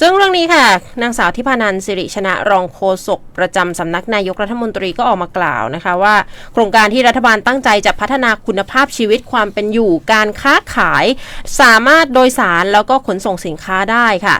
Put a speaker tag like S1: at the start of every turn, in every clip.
S1: ซึ่งเรื่องนี้ค่ะ นางสาวทิพานันสิริชนะรองโฆษกประจำสำนักนายกรัฐมนตรีก็ออกมากล่าวนะคะว่า โครงการที่รัฐบาลตั้งใจจะพัฒนาคุณภาพชีวิตความเป็นอยู่การค้าขาย สามารถโดยสารแล้วก็ขนส่งสินค้าได้ค่ะ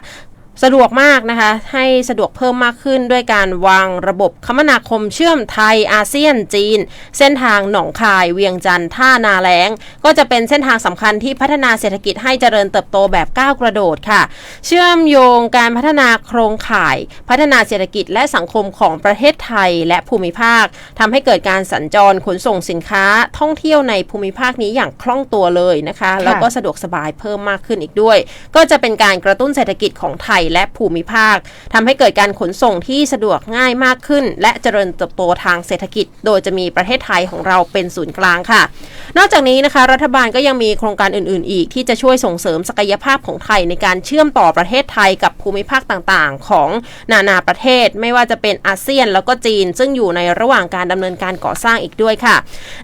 S1: สะดวกมากนะคะ ให้สะดวกเพิ่มมากขึ้นด้วยการวางระบบคมนาคมเชื่อมไทยอาเซียนจีน เส้นทางหนองคายเวียงจันทร์ท่านาแล้ง ก็จะเป็นเส้นทางสำคัญที่พัฒนาเศรษฐกิจให้เจริญเติบโตแบบก้าวกระโดดค่ะ เชื่อมโยงการพัฒนาโครงข่าย พัฒนาเศรษฐกิจและสังคมของประเทศไทยและภูมิภาคทำให้เกิดการสัญจรขนส่งสินค้าท่องเที่ยวในภูมิภาคนี้อย่างคล่องตัวเลยนะคะ แล้วก็สะดวกสบายเพิ่มมากขึ้นอีกด้วย ก็จะเป็นการกระตุ้นเศรษฐกิจของไทยและภูมิภาคทำให้เกิดการขนส่งที่สะดวกง่ายมากขึ้น และเจริญเติบโตทางเศรษฐกิจ โดยจะมีประเทศไทยของเราเป็นศูนย์กลางค่ะ นอกจากนี้นะคะ รัฐบาลก็ยังมีโครงการอื่น ๆ อีกที่จะช่วยส่งเสริมศักยภาพของไทยในการเชื่อมต่อประเทศไทยกับภูมิภาคต่างๆ ของนานาประเทศ ไม่ว่าจะเป็นอาเซียนแล้วก็จีน ซึ่งอยู่ในระหว่างการดำเนินการก่อสร้างอีกด้วยค่ะ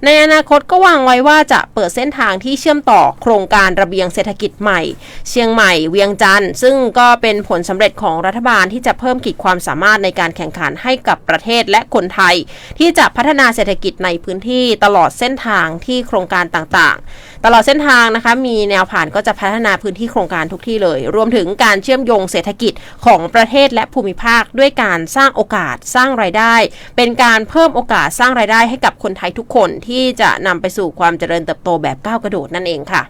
S1: ในอนาคตก็วางไว้ว่าจะเปิดเส้นทางที่เชื่อมต่อโครงการระเบียงเศรษฐกิจใหม่ เชียงใหม่เวียงจันทร์ซึ่งก็เป็นผลลสำเร็จของรัฐบาลที่จะเพิ่มขีดความสามารถในการแข่งขันให้กับประเทศและคนไทย ที่จะพัฒนาเศรษฐกิจในพื้นที่ตลอดเส้นทางที่โครงการต่างๆ ตลอดเส้นทางนะคะมีแนวผ่านก็จะพัฒนาพื้นที่โครงการทุกที่เลย รวมถึงการเชื่อมโยงเศรษฐกิจของประเทศและภูมิภาคด้วยการสร้างโอกาสสร้างรายได้ เป็นการเพิ่มโอกาสสร้างรายได้ให้กับคนไทยทุกคนที่จะนำไปสู่ความเจริญเติบโตแบบก้าวกระโดดนั่นเองค่ะ